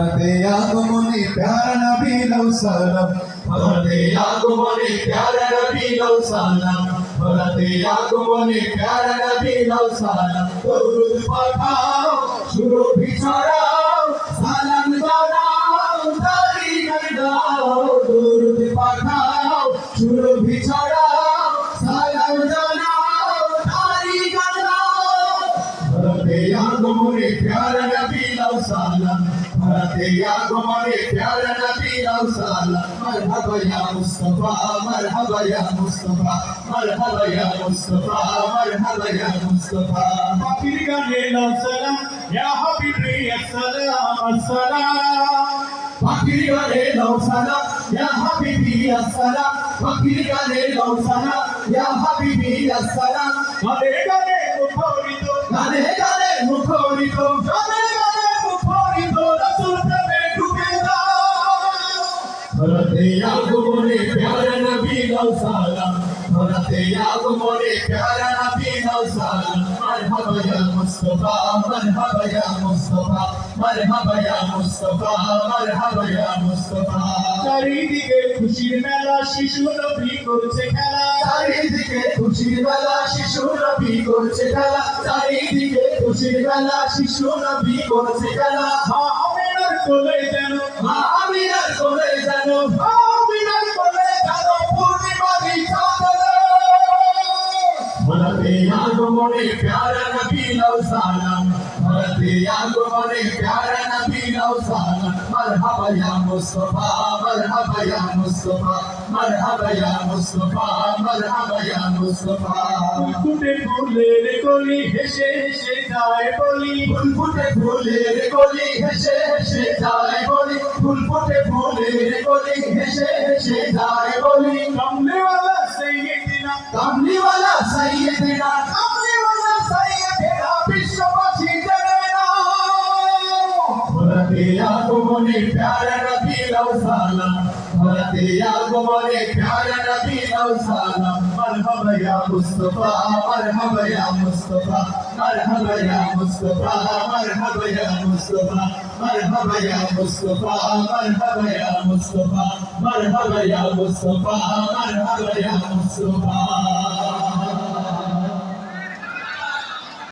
ভরতে আগমনে প্যারা নবী লও সালাম। ভরতে আগমনে প্যারা নবী লও সালাম। ভরতে আগমনে প্যারা নবী লও সালাম। দরুদ পাঠাও, সুরভি ছড়াও, সালাম জানাও তারি গাও দরুদ পাঠাও, সুরভি ছড়াও, সালাম জানাও তারি গাও ভরতে আগমনে প্যারা নবী লও সালাম। भारत या गुमाने प्यारे नबी रसूल मरहबा या मुस्तफा मरहबा या मुस्तफा मरहबा या मुस्तफा मरहबा या मुस्तफा हबीब गाने लो सलाम या हबीब सलाम अस्सलाम हबीब गाने लो सलाम या हबीब सलाम हबीब गाने लो सलाम या हबीब सलाम हबीब गाने লও সালাম ভরতে আগমনে প্যারা নবী লও সালাম মারহাবা ইয়া মুস্তাফা মারহাবা ইয়া মুস্তাফা মারহাবা ইয়া মুস্তাফা মারহাবা ইয়া মুস্তাফা চারিদিকে খুশির মেলা শিশু নবী করছে খেলা। চারিদিকে খুশির বেলা শিশু নবী করছে খেলা। চারিদিকে খুশির বেলা শিশু নবী করছে খেলা। মা আমিনার কোলে যেন মা আমিনার কোলে যেন মা আমিনার কোলে যেন আগমনে প্যারা নবী লও সালাম। ভরতে আগমনে প্যারা নবী লও সালাম। মারহাবা ইয়া মুস্তাফা মারহাবা ইয়া মুস্তাফা মারহাবা ইয়া মুস্তাফা মারহাবা ইয়া মুস্তাফা। ফুটে ফুলের কলি হেসে হেসে যায় বলি। ফুটে ফুলের কলি হেসে হেসে যায় বলি। আগমনে প্যারা নবী লও সালাম ভরতে আগমনে প্যারা নবী লও সালাম মারহাবা ইয়া মুস্তাফা মারহাবা ইয়া মুস্তাফা মারহাবা ইয়া মুস্তাফা মারহাবা ইয়া মুস্তাফা মারহাবা ইয়া মুস্তাফা মারহাবা ইয়া মুস্তাফা মারহাবা ইয়া মুস্তাফা মারহাবা ইয়া মুস্তাফা